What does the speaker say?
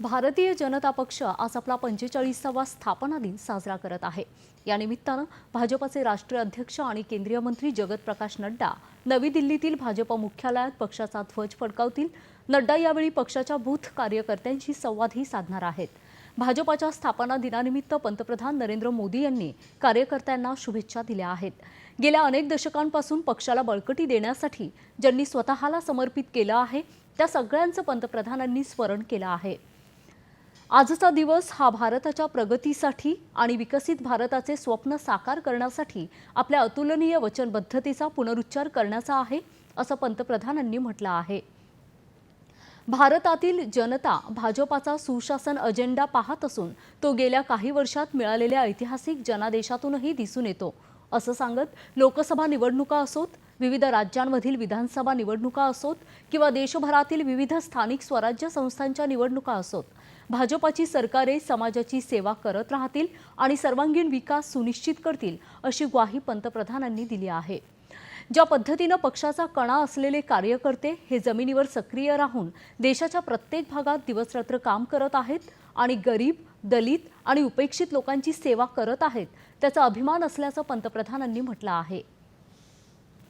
भारतीय जनता पक्ष आज आपला पंचेचाळीसावा स्थापना दिन साजरा करत आहे. या निमित्तानं भाजपचे राष्ट्रीय अध्यक्ष आणि केंद्रीय मंत्री जगत प्रकाश नड्डा नवी दिल्लीतील भाजप मुख्यालयात पक्षाचा ध्वज फडकावतील. नड्डा यावेळी पक्षाच्या बूथ कार्यकर्त्यांशी संवादही साधणार आहेत. भाजपाच्या स्थापना दिनानिमित्त पंतप्रधान नरेंद्र मोदी यांनी कार्यकर्त्यांना शुभेच्छा दिल्या आहेत. गेल्या अनेक दशकांपासून पक्षाला बळकटी देण्यासाठी ज्यांनी स्वतःला समर्पित केलं आहे त्या सगळ्यांचं पंतप्रधानांनी स्मरण केलं आहे. आजचा दिवस हा भारताच्या प्रगतीसाठी आणि विकसित भारताचे स्वप्न साकार करण्यासाठी आपल्या अतुलनीय वचनबद्धतेचा पुनरुच्चार करण्याचा आहे असं पंतप्रधानांनी म्हटलं आहे. भारतातील जनता भाजपाचा सुशासन अजेंडा पाहत असून तो गेल्या काही वर्षात मिळालेल्या ऐतिहासिक जनादेशातूनही दिसून येतो असं सांगत लोकसभा निवडणुका असोत विविध राज्यांमधील विधानसभा निवडणुका असोत किंवा देशभरातील विविध स्थानिक स्वराज्य संस्थांच्या निवडणुका असोत भाजपाची सरकारे समाजाची सेवा करत राहतील आणि सर्वांगीण विकास सुनिश्चित करतील अशी ग्वाही पंतप्रधानांनी दिली आहे. ज्या पद्धतीनं पक्षाचा कणा असलेले कार्यकर्ते हे जमिनीवर सक्रिय राहून देशाच्या प्रत्येक भागात दिवसरात्र काम करत आहेत आणि गरीब दलित आणि उपेक्षित लोकांची सेवा करत आहेत त्याचा अभिमान असल्याचं पंतप्रधानांनी म्हटलं आहे.